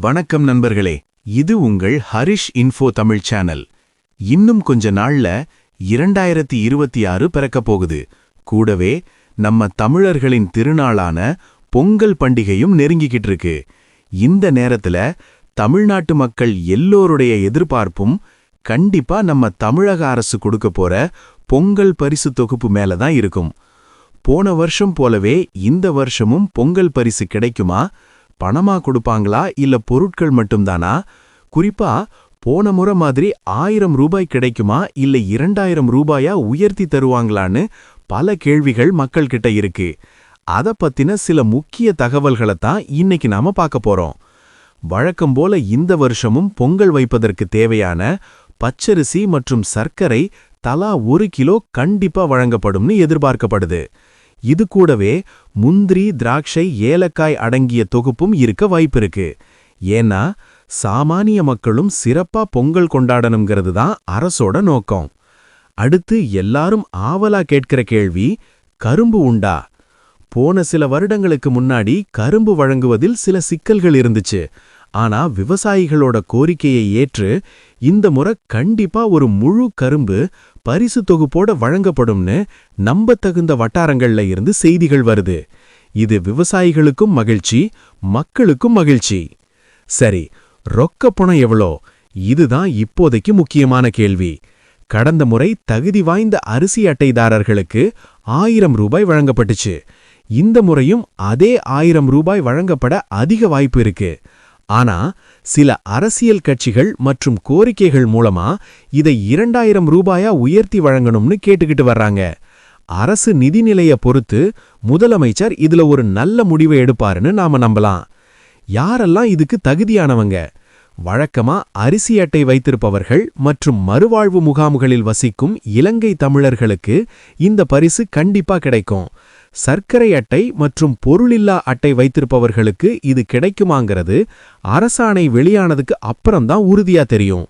வணக்கம் நண்பர்களே இது உங்கள் ஹரிஷ் இன்ஃபோ தமிழ் சேனல். இன்னும் கொஞ்ச நாள்ல இரண்டாயிரத்தி இருபத்தி ஆறு பிறக்கப் போகுது. கூடவே நம்ம தமிழர்களின் திருநாளான பொங்கல் பண்டிகையும் நெருங்கிக்கிட்டு இருக்கு. இந்த நேரத்துல தமிழ்நாட்டு மக்கள் எல்லோருடைய எதிர்பார்ப்பும் கண்டிப்பா நம்ம தமிழக அரசு கொடுக்க போற பொங்கல் பரிசு தொகுப்பு மேல தான் இருக்கும். போன வருஷம் போலவே இந்த வருஷமும் பொங்கல் பரிசு கிடைக்குமா? பணமா கொடுப்பாங்களா இல்ல பொருட்கள் மட்டும்தானா? குறிப்பா போன முறை மாதிரி ஆயிரம் ரூபாய் கிடைக்குமா இல்ல இரண்டாயிரம் ரூபாயா உயர்த்தி தருவாங்களான்னு பல கேள்விகள் மக்கள் கிட்ட இருக்கு. அத பத்தின சில முக்கிய தகவல்களை தான் இன்னைக்கு நாம பார்க்க போறோம். வழக்கம் போல இந்த வருஷமும் பொங்கல் வைப்பதற்கு தேவையான பச்சரிசி மற்றும் சர்க்கரை தலா ஒரு கிலோ கண்டிப்பா வழங்கப்படும்னு எதிர்பார்க்கப்படுது. இது கூடவே முந்திரி திராட்சை ஏலக்காய் அடங்கிய தொகுப்பும் இருக்க வாய்ப்பிருக்கு. ஏன்னா சாமானிய மக்களும் சிறப்பா பொங்கல் கொண்டாடணுங்கிறது தான் அரசோட நோக்கம். அடுத்து எல்லாரும் ஆவலா கேட்கிற கேள்வி கரும்பு உண்டா? போன சில வருடங்களுக்கு முன்னாடி கரும்பு வழங்குவதில் சில சிக்கல்கள் இருந்துச்சு. ஆனா விவசாயிகளோட கோரிக்கையை ஏற்று இந்த முறை கண்டிப்பா ஒரு முழு கரும்பு பரிசு தொகுப்போட வழங்கப்படும்னு நம்பத்தகுந்த வட்டாரங்கள்ல இருந்து செய்திகள் வருது. இது விவசாயிகளுக்கும் மகிழ்ச்சி மக்களுக்கும் மகிழ்ச்சி. சரி ரொக்க பணம் எவ்வளோ? இதுதான் இப்போதைக்கு முக்கியமான கேள்வி. கடந்த முறை தகுதி வாய்ந்த அரிசி அட்டைதாரர்களுக்கு ஆயிரம் ரூபாய் வழங்கப்பட்டுச்சு. இந்த முறையும் அதே ஆயிரம் ரூபாய் வழங்கப்பட அதிக வாய்ப்பு இருக்கு. ஆனா சில அரசியல் கட்சிகள் மற்றும் கோரிக்கைகள் மூலமா இதை இரண்டாயிரம் ரூபாயா உயர்த்தி வழங்கணும்னு கேட்டுக்கிட்டு வர்றாங்க. அரசு நிதிநிலைய பொறுத்து முதலமைச்சர் இதுல ஒரு நல்ல முடிவை எடுப்பாருன்னு நாம நம்பலாம். யாரெல்லாம் இதுக்கு தகுதியானவங்க? வழக்கமா அரிசி அட்டை வைத்திருப்பவர்கள் மற்றும் மறுவாழ்வு முகாம்களில் வசிக்கும் இலங்கை தமிழர்களுக்கு இந்த பரிசு கண்டிப்பா கிடைக்கும். சர்க்கரை அட்டை மற்றும் பொருளில்லா அட்டை வைத்திருப்பவர்களுக்கு இது கிடைக்குமாங்கிறது அரசாணை வெளியானதுக்கு அப்புறம்தான் உறுதியா தெரியும்.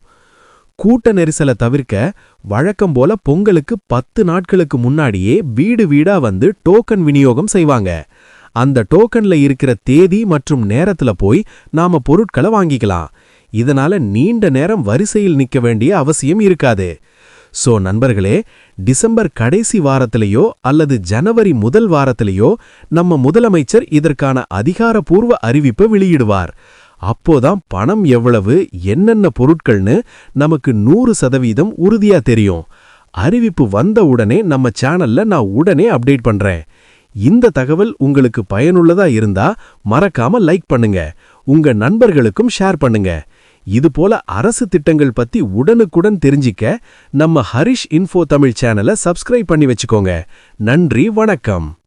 கூட்ட நெரிசலை தவிர்க்க வழக்கம் போல பொங்கலுக்கு பத்து நாட்களுக்கு முன்னாடியே வீடு வீடா வந்து டோக்கன் விநியோகம் செய்வாங்க. அந்த டோக்கன்ல இருக்கிற தேதி மற்றும் நேரத்துல போய் நாம பொருட்களை வாங்கிக்கலாம். இதனால நீண்ட நேரம் வரிசையில் நிக்க வேண்டிய அவசியம் இருக்காது. சோ நண்பர்களே டிசம்பர் கடைசி வாரத்திலேயோ அல்லது ஜனவரி முதல் வாரத்திலேயோ நம்ம முதலமைச்சர் இதற்கான அதிகாரப்பூர்வ அறிவிப்பை வெளியிடுவார். அப்போதான் பணம் எவ்வளவு என்னென்ன பொருட்கள்னு நமக்கு நூறு சதவீதம் உறுதியா தெரியும். அறிவிப்பு வந்த உடனே நம்ம சேனல்ல நான் உடனே அப்டேட் பண்றேன். இந்த தகவல் உங்களுக்கு பயனுள்ளதா இருந்தா மறக்காம லைக் பண்ணுங்க. உங்க நண்பர்களுக்கும் ஷேர் பண்ணுங்க. இது போல அரசு திட்டங்கள் பத்தி உடனுக்குடன் தெரிஞ்சிக்க நம்ம ஹரிஷ் இன்ஃபோ தமிழ் சேனலை சப்ஸ்கிரைப் பண்ணி வச்சுக்கோங்க. நன்றி வணக்கம்.